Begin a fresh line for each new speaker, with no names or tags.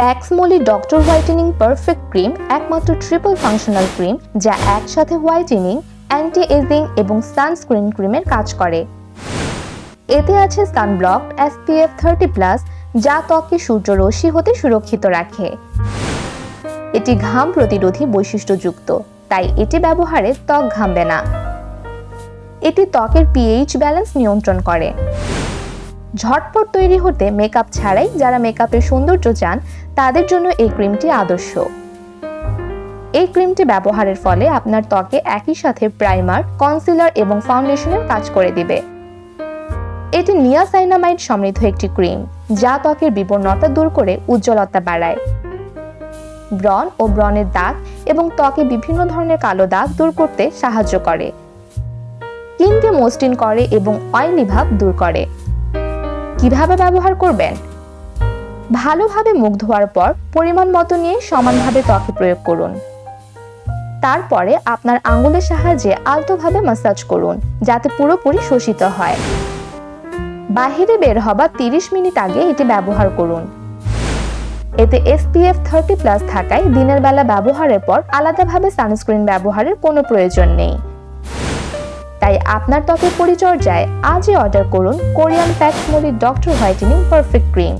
Paxmoly doctor whitening perfect cream একমাত্র triple functional cream যা একসাথে হোয়াইটেনিং অ্যান্টি এজিং এবং সানস্ক্রিন ক্রিমের কাজ করে। এতে আছে সানব্লক এসপিএফ থার্টি প্লাস যা ত্বকে সূর্যরশ্মি হতে সুরক্ষিত রাখে। এটি ঘাম প্রতিরোধী বৈশিষ্ট্যযুক্ত, তাই এটি ব্যবহারে ত্বক ঘামবে না। এটি ত্বকের পিএইচ ব্যালেন্স নিয়ন্ত্রণ করে। ঝটপট তৈরি হতে মেকআপ ছাড়াই যারা মেকআপের সৌন্দর্য চান, তাদের জন্য এই ক্রিমটি আদর্শ। এই ক্রিমটি ব্যবহারের ফলে আপনার ত্বকে একই সাথে প্রাইমার কনসিলার এবং ফাউন্ডেশনের কাজ করে দিবে। এটি নিয়াসাইনামাইড সমৃদ্ধ একটি ক্রিম যা ত্বকের বিবর্ণতা দূর করে উজ্জ্বলতা বাড়ায়। ব্রণ ও ব্রণের দাগ এবং ত্বকে বিভিন্ন ধরনের কালো দাগ দূর করতে সাহায্য করে। স্কিনকে মসৃণ করে এবং অয়েলি ভাব দূর করে। কীভাবে ব্যবহার করবেন? ভালোভাবে মুখ ধোয়ার পর পরিমাণ মতো নিয়ে সমানভাবে ত্বকে প্রয়োগ করুন। তারপরে আপনার আঙুলের সাহায্যে আলতোভাবে মাসাজ করুন, যাতে পুরোপুরি শোষিত হয়। বাহিরে বের হবার তিরিশ মিনিট আগে এটি ব্যবহার করুন। এতে এসপিএফ থার্টি প্লাস থাকায় দিনের বেলা ব্যবহারের পর আলাদাভাবে সানস্ক্রিন ব্যবহারের কোনো প্রয়োজন নেই। তাই আপনার ত্বকের পরিচর্যায় আজই অর্ডার করুন Korean Paxmoly doctor whitening perfect cream